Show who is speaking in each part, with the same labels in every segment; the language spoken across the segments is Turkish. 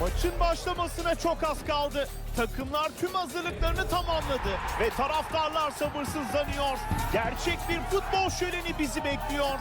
Speaker 1: Maçın başlamasına çok az kaldı. Takımlar tüm hazırlıklarını tamamladı ve taraftarlar sabırsızlanıyor. Gerçek bir futbol şöleni bizi bekliyor.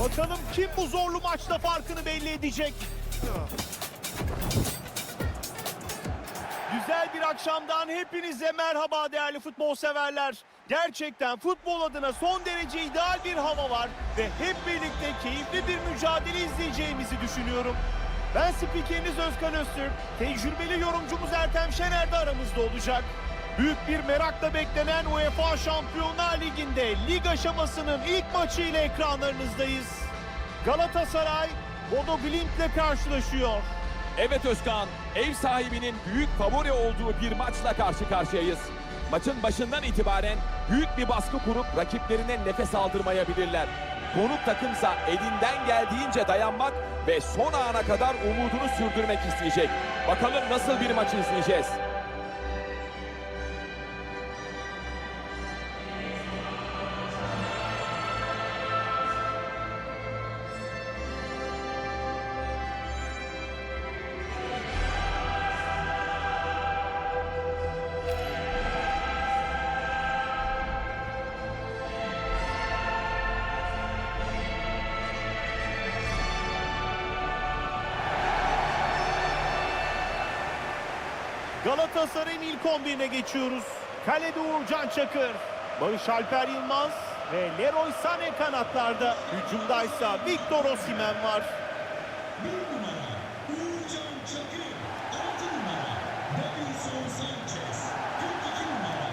Speaker 1: Bakalım kim bu zorlu maçta farkını belli edecek? Güzel bir akşamdan hepinize merhaba değerli futbol severler. Gerçekten futbol adına son derece ideal bir hava var ve hep birlikte keyifli bir mücadele izleyeceğimizi düşünüyorum. Ben spikeriniz Özkan Öztürk, tecrübeli yorumcumuz Ertem Şener de aramızda olacak. Büyük bir merakla beklenen UEFA Şampiyonlar Ligi'nde lig aşamasının ilk maçı ile ekranlarınızdayız. Galatasaray Bodo Glimt'le karşılaşıyor.
Speaker 2: Evet Özkan, ev sahibinin büyük favori olduğu bir maçla karşı karşıyayız. Maçın başından itibaren büyük bir baskı kurup rakiplerine nefes aldırmayabilirler. Konuk takımsa elinden geldiğince dayanmak ve son ana kadar umudunu sürdürmek isteyecek. Bakalım nasıl bir maç izleyeceğiz.
Speaker 1: Galatasaray'ın ilk 11'ine geçiyoruz. Kalede Uğurcan Çakır, Barış Alper Yılmaz ve Leroy Sané kanatlarda. Hücumdaysa Victor Osimhen var.
Speaker 3: Bir numara Uğurcan Çakır. Altı numara Davinson Sanchez. 42 numara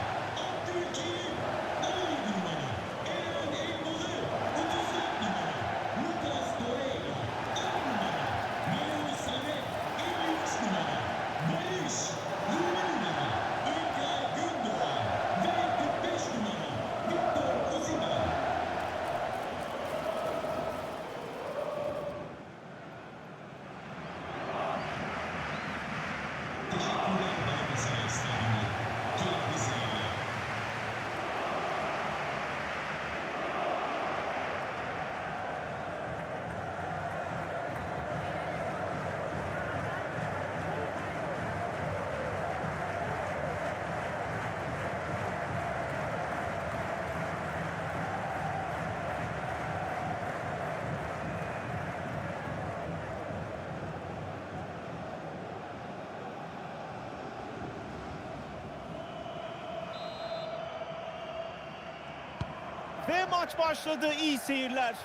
Speaker 3: Abdülkerim. 17 numara Eren Elmalı. 34 numara Lucas Torreira. 10 numara Leroy Sané. 53 numara Barış. 20 numara İlkay Gündoğan. Ve 45 numara Victor Osimhen. Teşekkürler Galatasaray Stadyumu. Keyifli seyirler.
Speaker 1: Ve maç başladı. İyi seyirler.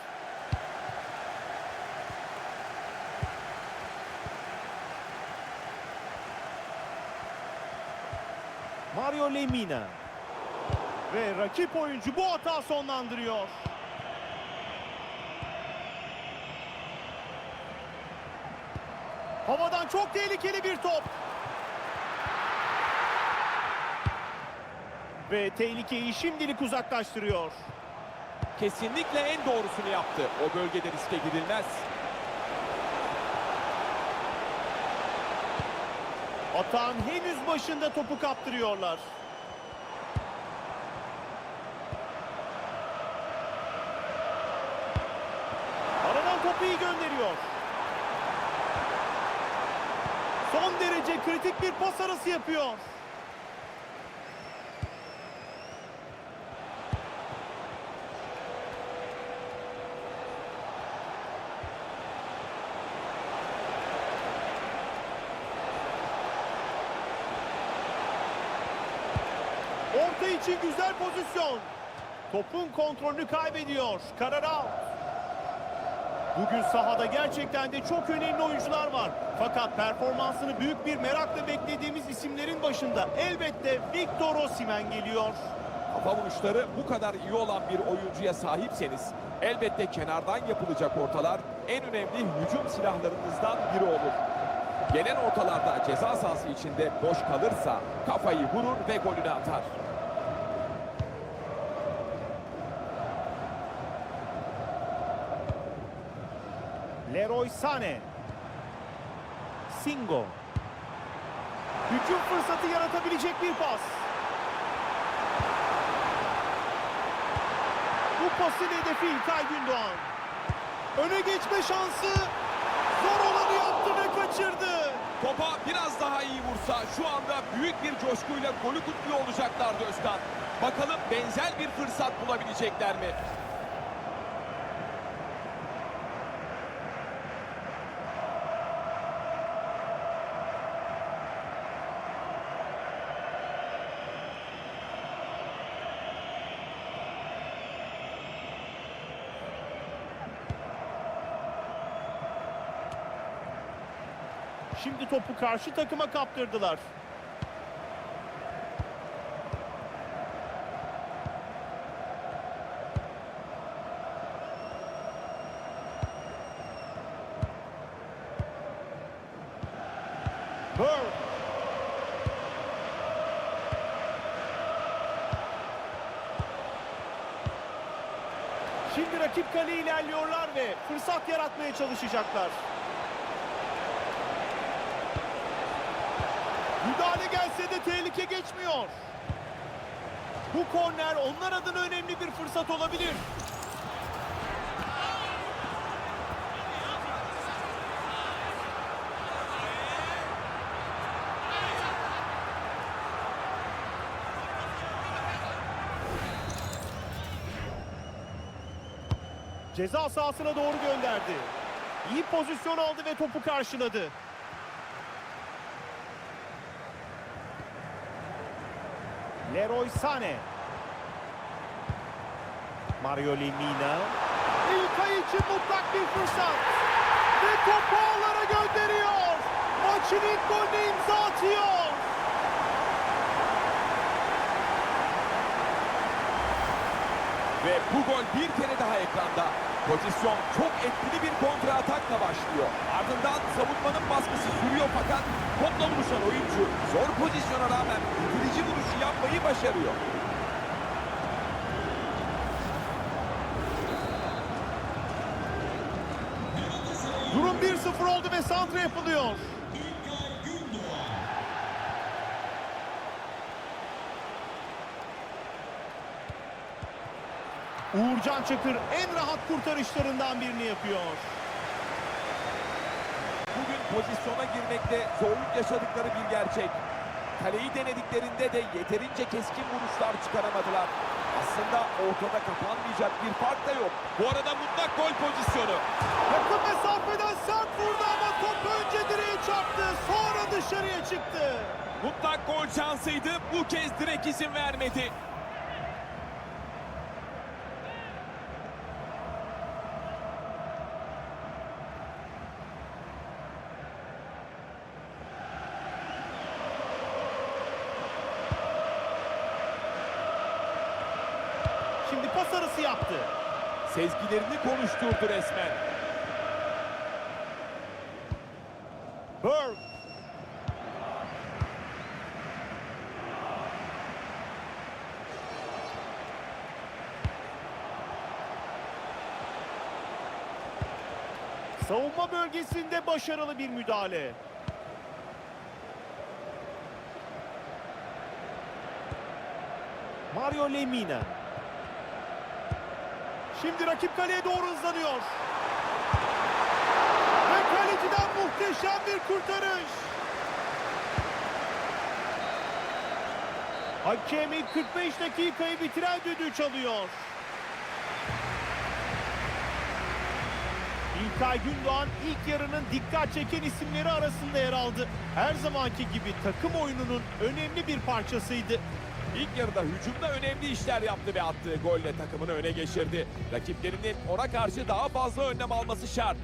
Speaker 1: Mario Lemina. Ve rakip oyuncu bu hata sonlandırıyor. Havadan çok tehlikeli bir top. Ve tehlikeyi şimdilik uzaklaştırıyor.
Speaker 2: Kesinlikle en doğrusunu yaptı. O bölgede riske gidilmez.
Speaker 1: Atağın henüz başında topu kaptırıyorlar. Aradan topu iyi gönderiyor. Son derece kritik bir pas arası yapıyor. Orta için güzel pozisyon. Topun kontrolünü kaybediyor. Karar out. Bugün sahada gerçekten de çok önemli oyuncular var. Fakat performansını büyük bir merakla beklediğimiz isimlerin başında elbette Victor Osimhen geliyor.
Speaker 2: Kafa vuruşları bu kadar iyi olan bir oyuncuya sahipseniz elbette kenardan yapılacak ortalar en önemli hücum silahlarınızdan biri olur. Gelen ortalarda ceza sahası içinde boş kalırsa kafayı vurur ve golünü atar.
Speaker 1: Leroy Sané. Singo. Hücum fırsatı yaratabilecek bir pas. Bu pasın hedefi İlkay Gündoğan. Öne geçme şansı. Zor olanı yaptı ve kaçırdı.
Speaker 2: Topa biraz daha iyi vursa şu anda büyük bir coşkuyla golü kutluyor olacaklardı Özkan. Bakalım benzer bir fırsat bulabilecekler mi?
Speaker 1: Şimdi topu karşı takıma kaptırdılar. Burr. Şimdi rakip kale ilerliyorlar ve fırsat yaratmaya çalışacaklar. Müdahale gelse de tehlike geçmiyor. Bu korner onlar adına önemli bir fırsat olabilir. Ceza sahasına doğru gönderdi. İyi pozisyon aldı ve topu karşıladı. Leroy Sané. Mario Lemina. İlkay için mutlak bir fırsat. Ve topu ağlara gönderiyor. Maçın ilk golüne imza atıyor.
Speaker 2: Ve bu gol bir kere daha ekranda. Pozisyon çok etkili bir kontra atakla başlıyor. Ardından savunmanın baskısı sürüyor fakat topla buluşan oyuncu zor pozisyona rağmen bitirici vuruşu yapmayı başarıyor.
Speaker 1: Durum 1-0 oldu ve santra yapılıyor. Uğurcan Çakır en rahat kurtarışlarından birini yapıyor.
Speaker 2: Bugün pozisyona girmekte zorluk yaşadıkları bir gerçek. Kaleyi denediklerinde de yeterince keskin vuruşlar çıkaramadılar. Aslında ortada kapanmayacak bir fark da yok. Bu arada mutlak gol pozisyonu.
Speaker 1: Yakın mesafeden sert vurdu ama top önce direğe çarptı. Sonra dışarıya çıktı.
Speaker 2: Mutlak gol şansıydı. Bu kez direkt izin vermedi.
Speaker 1: Pas arası yaptı.
Speaker 2: Sezgilerini konuşturdu resmen.
Speaker 1: Berg. Savunma bölgesinde başarılı bir müdahale. Mario Lemina. Şimdi rakip kaleye doğru hızlanıyor. Ve kaleciden muhteşem bir kurtarış. Hakem ilk 45 dakikayı bitiren düdüğü çalıyor. İlkay Gündoğan ilk yarının dikkat çeken isimleri arasında yer aldı. Her zamanki gibi takım oyununun önemli bir parçasıydı.
Speaker 2: İlk yarıda hücumda önemli işler yaptı ve attığı golle takımını öne geçirdi. Rakiplerinin ona karşı daha fazla önlem alması şart.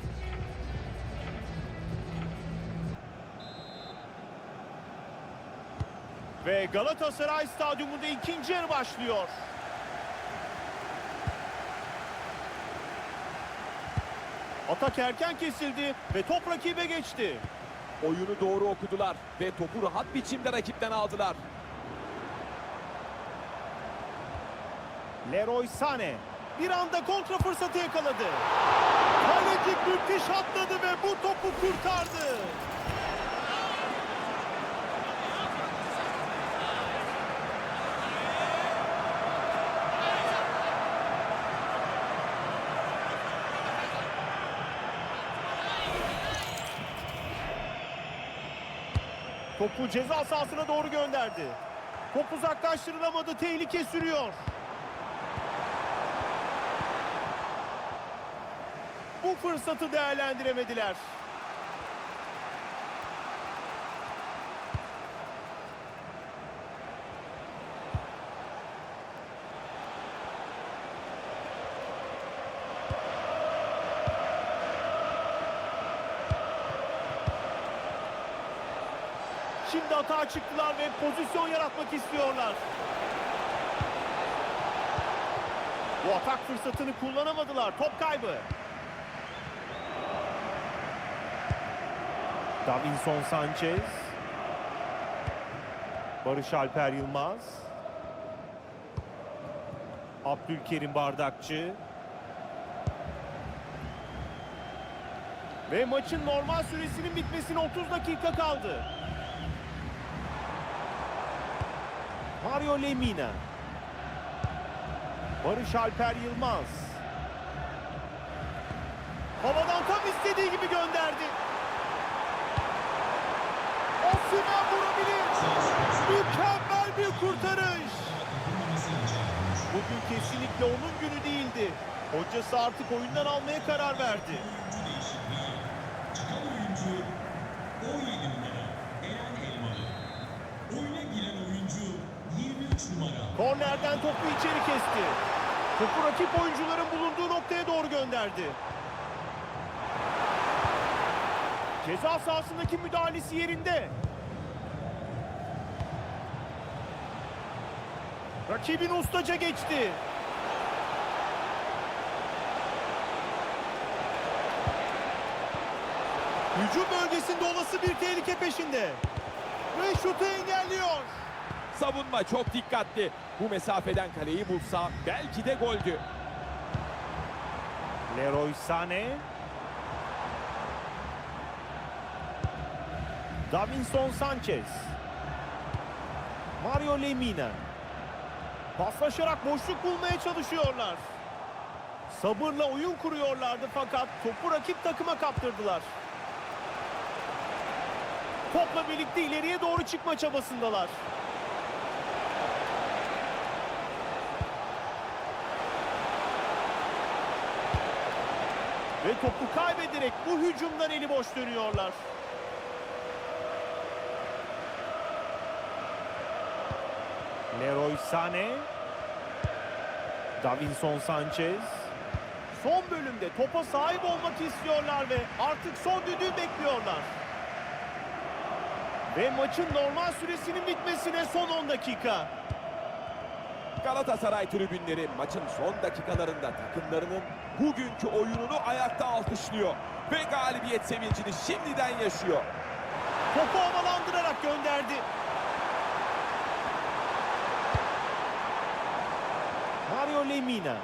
Speaker 1: Ve Galatasaray Stadyumunda ikinci yarı başlıyor. Atak erken kesildi ve top rakibe geçti.
Speaker 2: Oyunu doğru okudular ve topu rahat biçimde rakipten aldılar.
Speaker 1: Leroy Sané bir anda kontra fırsatı yakaladı. Kaleci müthiş atladı ve bu topu kurtardı. Topu ceza sahasına doğru gönderdi. Top uzaklaştırılamadı. Tehlike sürüyor. Bu fırsatı değerlendiremediler. Şimdi hata çıktılar ve pozisyon yaratmak istiyorlar. Bu atak fırsatını kullanamadılar. Top kaybı. Davinson Sanchez. Barış Alper Yılmaz. Abdülkerim Bardakçı. Ve maçın normal süresinin bitmesine 30 dakika kaldı. Mario Lemina. Barış Alper Yılmaz. Havadan tam istediği gibi gönderdi. Osimhen vurabilir. Mükemmel bir kurtarış. Bugün kesinlikle onun günü değildi. Hocası artık oyundan almaya karar verdi.
Speaker 3: Çıkan oyuncu 17 numara Eren Elmalı. Oyuna giren oyuncu 23 numara
Speaker 1: Kornerden topu içeri kesti. Topu rakip oyuncuların bulunduğu noktaya doğru gönderdi. Ceza sahasındaki müdahalesi yerinde. Rakibin ustaca geçti. Hücum bölgesinde olası bir tehlike peşinde. Ve şutu engelliyor.
Speaker 2: Savunma çok dikkatli. Bu mesafeden kaleyi bulsa belki de goldü.
Speaker 1: Leroy Sané. Davinson Sanchez. Mario Lemina. Paslaşarak boşluk bulmaya çalışıyorlar. Sabırla oyun kuruyorlardı fakat topu rakip takıma kaptırdılar. Topla birlikte ileriye doğru çıkma çabasındalar. Ve topu kaybederek bu hücumdan eli boş dönüyorlar. Leroy Sané. Davinson Sanchez. Son bölümde topa sahip olmak istiyorlar ve artık son düdüğü bekliyorlar. Ve maçın normal süresinin bitmesine son 10 dakika.
Speaker 2: Galatasaray tribünleri maçın son dakikalarında takımlarının bugünkü oyununu ayakta alkışlıyor. Ve galibiyet sevincini şimdiden yaşıyor.
Speaker 1: Topu havalandırarak gönderdi. Mario Lemina.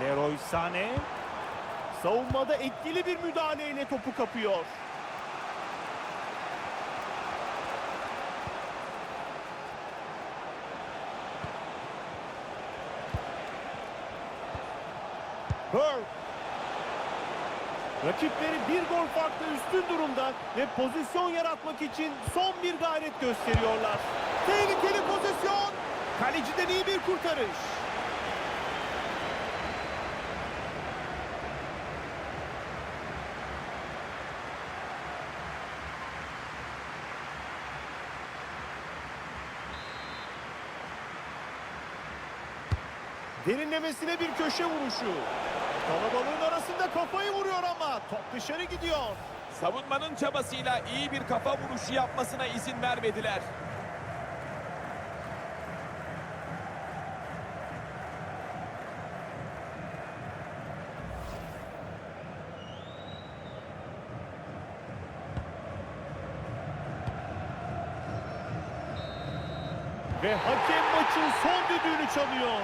Speaker 1: Leroy Sané. Savunmada etkili bir müdahaleyle topu kapıyor. Burke. Rakipleri bir gol farklı üstün durumda ve pozisyon yaratmak için son bir gayret gösteriyorlar. Tehlikeli pozisyon. Kaleciden iyi bir kurtarış. Derinlemesine bir köşe vuruşu. Kalabalığın arasında kafayı vuruyor ama top dışarı gidiyor.
Speaker 2: Savunmanın çabasıyla iyi bir kafa vuruşu yapmasına izin vermediler.
Speaker 1: Ve hakem maçın son düdüğünü çalıyor.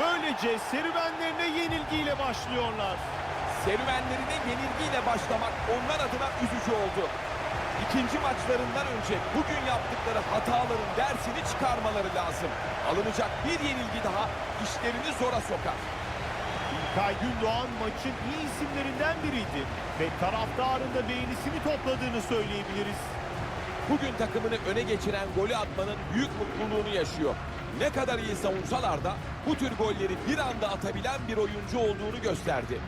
Speaker 1: Böylece serüvenlerine yenilgiyle başlıyorlar.
Speaker 2: Serüvenlerine yenilgiyle başlamak onlar adına üzücü oldu. İkinci maçlarından önce bugün yaptıkları hataların dersini çıkarmaları lazım. Alınacak bir yenilgi daha işlerini zora sokar.
Speaker 1: İlkay Gündoğan maçın iyi isimlerinden biriydi ve taraftarın da beğenisini topladığını söyleyebiliriz.
Speaker 2: Bugün takımını öne geçiren golü atmanın büyük mutluluğunu yaşıyor. Ne kadar iyi savunsalar da bu tür golleri bir anda atabilen bir oyuncu olduğunu gösterdi.